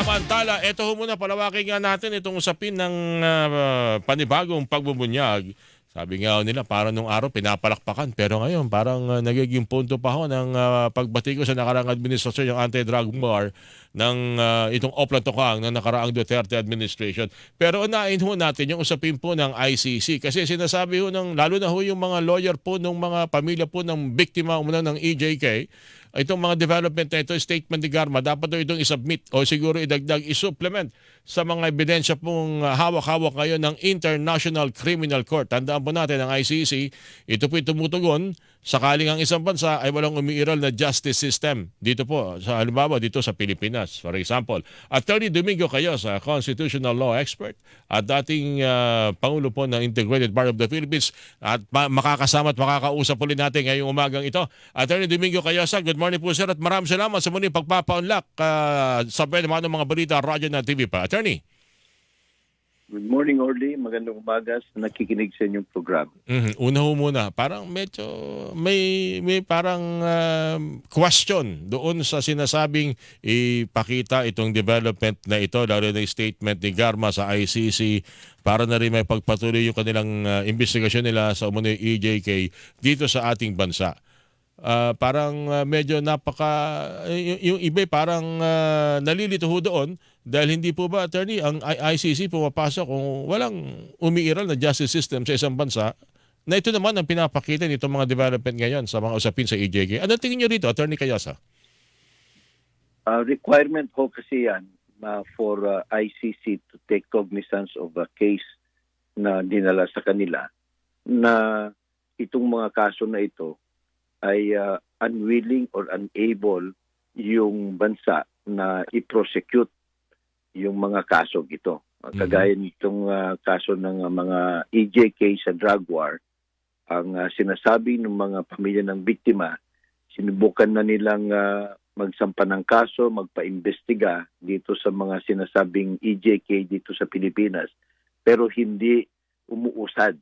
Samantala, ito ho muna, palawakin nga natin itong usapin ng ah, panibagong pagbubunyag. Sabi nga nila, parang nung araw pinapalakpakan. Pero ngayon, parang ah, nagiging punto pa ho ng ah, pagbati ko sa nakarang administrasyon yung anti-drug war ng ah, itong Oplan Tokang ng nakaraang Duterte administration. Pero unahin ho natin yung usapin po ng ICC. Kasi sinasabi ho ng, lalo na ho yung mga lawyer po ng mga pamilya po ng biktima umuna ng EJK, itong mga development na ito, statement ni Garma, dapat daw itong isubmit o siguro idagdag, isupplement sa mga ebidensya pong hawak-hawak ngayon ng International Criminal Court. Tandaan po natin ang ICC, ito po tumutugon sakaling ang isang bansa ay walang umiiral na justice system. Dito po, sa halimbawa dito sa Pilipinas, for example. Attorney Domingo Cayosa, constitutional law expert at dating uh, Pangulo po ng Integrated Bar of the Philippines at ma- makakasama at makakausap ulit natin ngayong umagang ito. Attorney Domingo Cayosa, good morning po sir at maraming salamat sa muling pagpapaunlak uh, sa pwede mga mga balita, radyo na TV pa. Attorney. Good morning, Orly. Magandang umaga sa nakikinig sa inyong programa. Mhm. Una ho muna, parang medyo may may parang um, question doon sa sinasabing ipakita itong development na ito, lalo na yung statement ni Garma sa ICC para na rin may pagpatuloy yung kanilang uh, investigasyon nila sa umunoy EJK dito sa ating bansa. Ah, parang ah, medyo napaka y- yung iba parang ah, nalilito ho doon dahil hindi po ba attorney ang ICC pumapasok kung walang umiiral na justice system sa isang bansa na ito naman ang pinapakita nitong mga development ngayon sa mga usapin sa EJK. Ano tingin niyo rito, Attorney Kayasa? Uh, requirement ho kasi yan uh, for uh, ICC to take cognizance of a case na dinala sa kanila na itong mga kaso na ito ay uh, unwilling or unable yung bansa na i-prosecute yung mga kaso ito. Mhm. Kagaya nitong uh, kaso ng uh, mga EJK sa drug war, ang uh, sinasabi ng mga pamilya ng biktima, sinubukan na nilang uh, magsampa ng kaso, magpa-imbestiga dito sa mga sinasabing EJK dito sa Pilipinas, pero hindi umuusad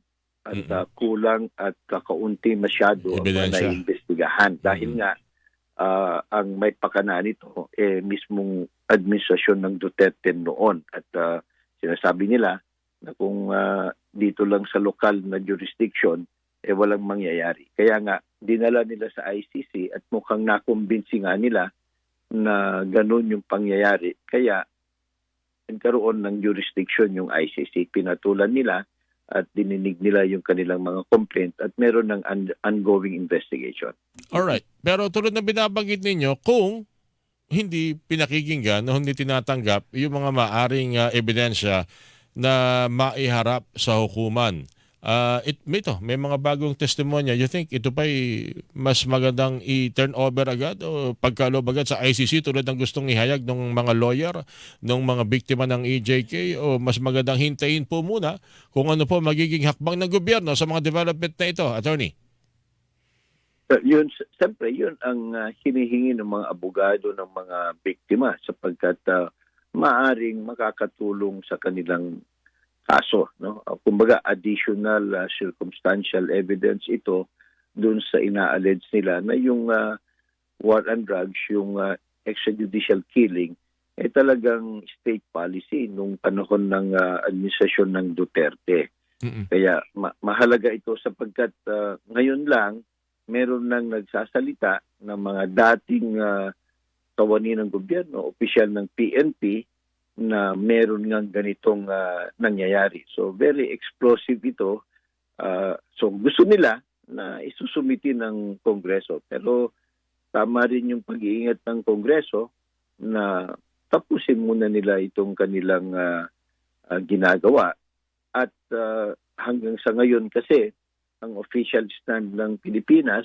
at uh, kulang at kakaunti masyado ang naiimbestigahan. Dahil Mhm. nga, ah, ang may pakana nito, eh, mismong administrasyon ng Duterte noon. At ah, sinasabi nila na kung ah, dito lang sa lokal na jurisdiction, eh walang mangyayari. Kaya nga, dinala nila sa ICC at mukhang nakumbinsi nga nila na ganun yung pangyayari. Kaya, nagkaroon ng jurisdiction yung ICC. Pinatulan nila at dininig nila yung kanilang mga complaint at meron ng un- ongoing investigation. Alright. Pero tulad na binabanggit ninyo, kung hindi pinakikinggan o hindi tinatanggap yung mga maaring ah, ebidensya na maiharap sa hukuman. Ah, it, may, may mga bagong testimonya. You think ito pa'y mas magandang i-turn over agad o pagkalob agad sa ICC tulad ng gustong ihayag ng mga lawyer, ng mga biktima ng EJK o mas magandang hintayin po muna kung ano po magiging hakbang ng gobyerno sa mga development na ito, attorney? Uh, yun, siyempre, yun ang uh, hinihingi ng mga abogado ng mga biktima sapagkat uh, maaring makakatulong sa kanilang kaso. No? Uh, kumbaga, additional uh, circumstantial evidence ito dun sa ina-allege nila na yung uh, war on drugs, yung uh, extrajudicial killing, ay talagang state policy nung panahon ng uh, administrasyon ng Duterte. Mm-mm. Kaya ma- mahalaga ito sapagkat uh, ngayon lang meron nang nagsasalita ng mga dating uh, kawani ng gobyerno, opisyal ng PNP na meron ngang ganitong uh, nangyayari. So very explosive ito. Uh, so gusto nila na isusumiti ng Kongreso. Pero tama rin yung pag-iingat ng Kongreso na tapusin muna nila itong kanilang uh, uh, ginagawa. At uh, hanggang sa ngayon kasi ang official stand ng Pilipinas,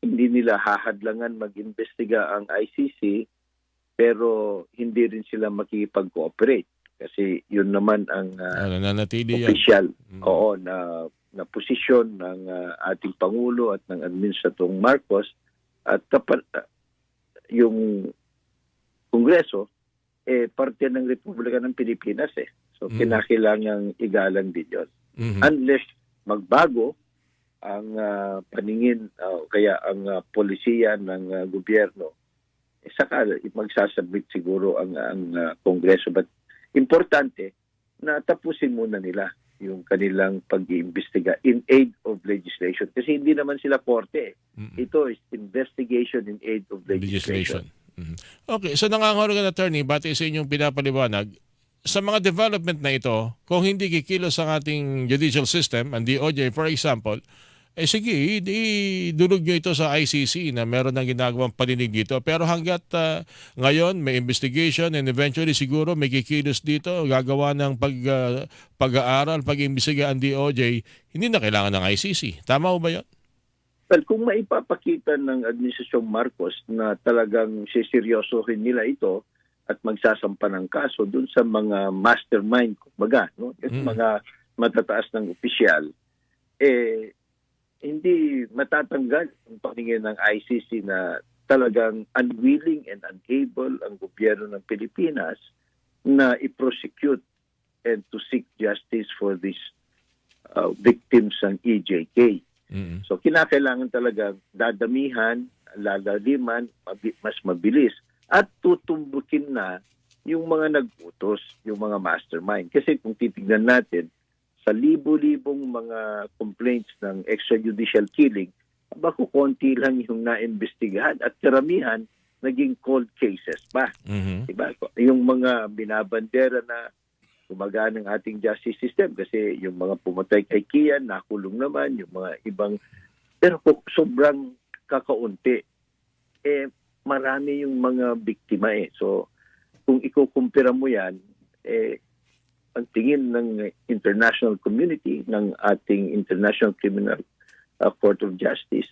hindi nila hahadlangan mag-imbestiga ang ICC pero hindi rin sila makikipag-cooperate kasi yun naman ang uh, Ano, nanatili yan. official Mm. oo na na posisyon ng uh, ating pangulo at ng administratong Marcos at kapag uh, yung kongreso eh parte ng Republika ng Pilipinas eh. So Mm. kinakailangang igalang din yun Mhm. unless magbago ang ah, paningin ah, kaya ang ah, polisiya ng ah, gobyerno saka magsasubmit siguro ang, ang ah, Kongreso. But importante na tapusin muna nila yung kanilang pag-iimbestiga in aid of legislation. Kasi hindi naman sila korte. eh. Mm-mm. Ito is investigation in aid of legislation. legislation. Mhm. Okay, so nangangahulugan attorney, batay sa inyong pinapaliwanag, sa mga development na ito, kung hindi kikilos ang ating judicial system, ang DOJ for example, eh sige, i- idulog nyo ito sa ICC na meron ng ginagawang paninig dito. Pero hanggat ah, ngayon may investigation and eventually siguro may kikilos dito, gagawa ng pag, ah, pag-aaral, pag-imbestiga ang DOJ, hindi na kailangan ng ICC. Tama ba yun? Well, kung maipapakita ng Administrasyong Marcos na talagang siseryosohin nila ito at magsasampa ng kaso dun sa mga mastermind, kumbaga, no? yung Mm. mga matataas ng opisyal, eh, hindi matatanggal ang paningin ng ICC na talagang unwilling and unable ang gobyerno ng Pilipinas na i-prosecute and to seek justice for these uh, victims ng EJK. mm So kinakailangan talaga dadamihan, lalaliman, mas mabilis at tutumbukin na yung mga nag-utos, yung mga mastermind. Kasi kung titignan natin, sa libo-libong mga complaints ng extrajudicial killing, aba konti lang yung naimbestigahan at karamihan naging cold cases pa. Mhm. Diba? Yung mga binabandera na gumagana ng ating justice system kasi yung mga pumatay kay Kian, nakulong naman, yung mga ibang, pero kung sobrang kakaunti, eh, marami yung mga biktima eh. So, kung ikukumpira mo yan, eh, ang tingin ng international community, ng ating International Criminal uh, Court of Justice,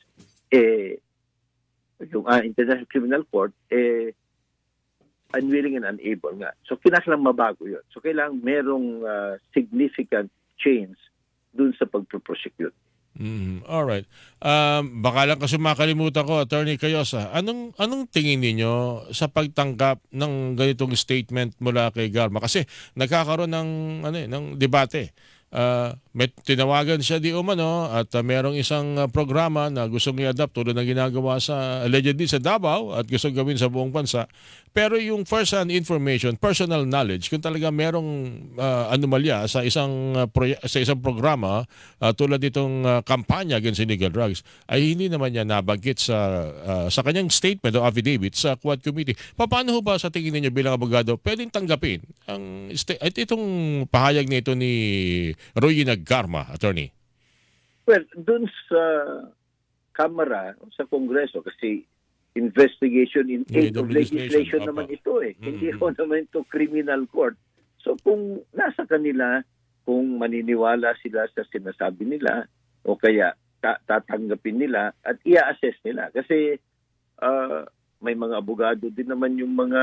eh, yung ah, International Criminal Court, eh, unwilling and unable nga. So, kinakailangan mabago yun. So, kailangan merong uh, significant change dun sa pagpro-prosecute. Mm, all right. Um, baka lang kasi makalimutan ko, Attorney Cayosa, anong anong tingin ninyo sa pagtanggap ng ganitong statement mula kay Garma? Kasi nagkakaroon ng ano eh, ng debate. Uh, may tinawagan siya di umano at uh, merong isang uh, programa na gustong i-adapt tulad ng ginagawa sa allegedly sa Davao at gustong gawin sa buong bansa. Pero yung first-hand information, personal knowledge, kung talaga merong uh, anomalya sa isang uh, sa isang programa uh, tulad nitong uh, kampanya against illegal drugs, ay hindi naman niya nabanggit sa uh, sa kanyang statement o affidavit sa Quad Committee. Paano ba sa tingin ninyo bilang abogado pwedeng tanggapin ang itong pahayag nito ni Roy Nagkarma, attorney? Well, dun sa Kamara, sa Kongreso, kasi investigation in aid of legislation Apa. naman ito eh. Mm, Hindi ko naman ito criminal court. So kung nasa kanila, kung maniniwala sila sa sinasabi nila, o kaya ta- tatanggapin nila at i-assess nila. Kasi ah, may mga abogado din naman yung mga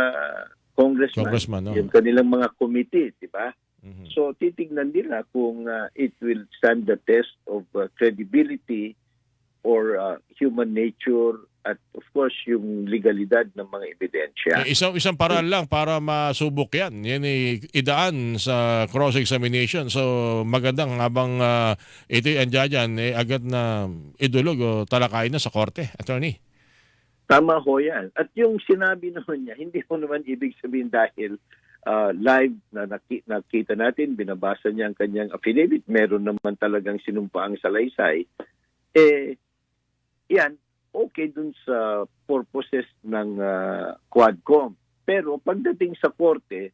congressman, Congressman, no? yung kanilang mga committee, di ba? Mhm. So titignan nila kung uh, it will stand the test of uh, credibility or uh, human nature at of course yung legalidad ng mga ebidensya. Eh, isang isang paraan lang para masubok yan. Yan ay idaan sa cross-examination. So magandang habang uh, ito ay andyan, eh, agad na idulog o talakayin na sa korte, attorney. Tama ho yan. At yung sinabi naman niya, hindi ko naman ibig sabihin dahil uh, live na naki- nakita natin, binabasa niya ang kanyang affidavit, meron naman talagang sinumpaang salaysay, eh, yan, okay dun sa purposes ng uh, Quadcom. Pero pagdating sa korte,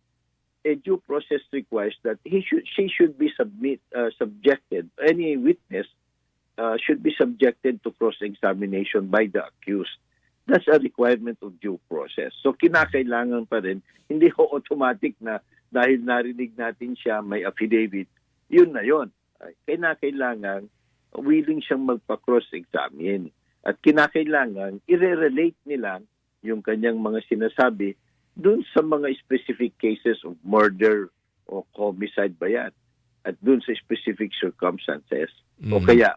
a due process requires that he should, she should be submit, uh, subjected, any witness uh, should be subjected to cross-examination by the accused. That's a requirement of due process. So kinakailangan pa rin, hindi ho automatic na dahil narinig natin siya may affidavit, yun na yun. Kinakailangan willing siyang magpa-cross-examine. At kinakailangan i-relate nila yung kanyang mga sinasabi dun sa mga specific cases of murder o homicide ba yan at dun sa specific circumstances. O Mhm. kaya,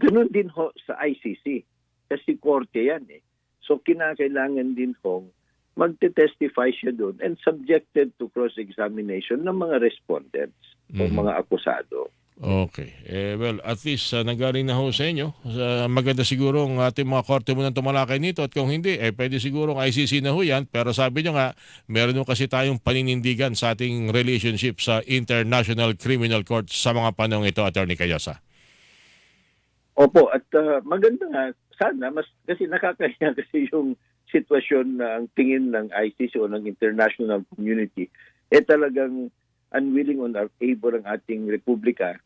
ganun din ho sa ICC. Kasi korte yan eh. So kinakailangan din hong magte-testify siya doon and subjected to cross-examination ng mga respondents o Mhm. mga akusado. Okay. Eh, well, at least uh, nanggaling na ho sa inyo. Sa- maganda siguro ang ating mga korte munang tumalakay nito at kung hindi, eh pwede siguro ang ICC na ho yan. Pero sabi nyo nga, meron ho kasi tayong paninindigan sa ating relationship sa International Criminal Court sa mga panahon ito, Attorney Cayosa. Opo, at ah, maganda nga, sana, mas, kasi nakakahiya kasi yung sitwasyon na ang tingin ng ICC o ng international community, eh talagang unwilling on our able ang ating republika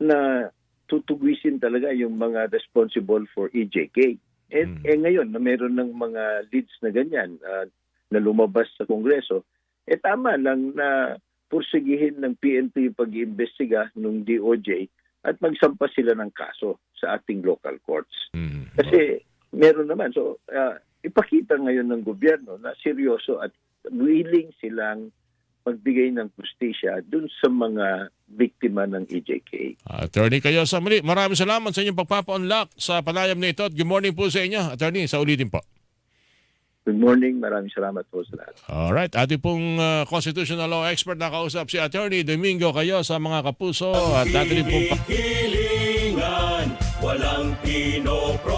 na tutugwisin talaga yung mga responsible for EJK. Eh, Hmm. eh ngayon, na meron ng mga leads na ganyan ah, na lumabas sa Kongreso, eh tama lang na pursigihin ng PNP yung pag-iimbestiga ng DOJ at magsampa sila ng kaso sa ating local courts. Mm. Kasi meron naman. So, ah, ipakita ngayon ng gobyerno na seryoso at willing silang magbigay ng justisya dun sa mga biktima ng EJK. Attorney Cayosa, muli, maraming salamat sa inyong pagpapa-unlock sa panayam na ito at good morning po sa inyo. Attorney, sa ulitin po. Good morning. Maraming salamat po sa lahat. Alright, ating pong uh, constitutional law expert na kausap si Attorney Domingo Cayosa, mga kapuso. At ating pong Hilingan, walang pinoproblema.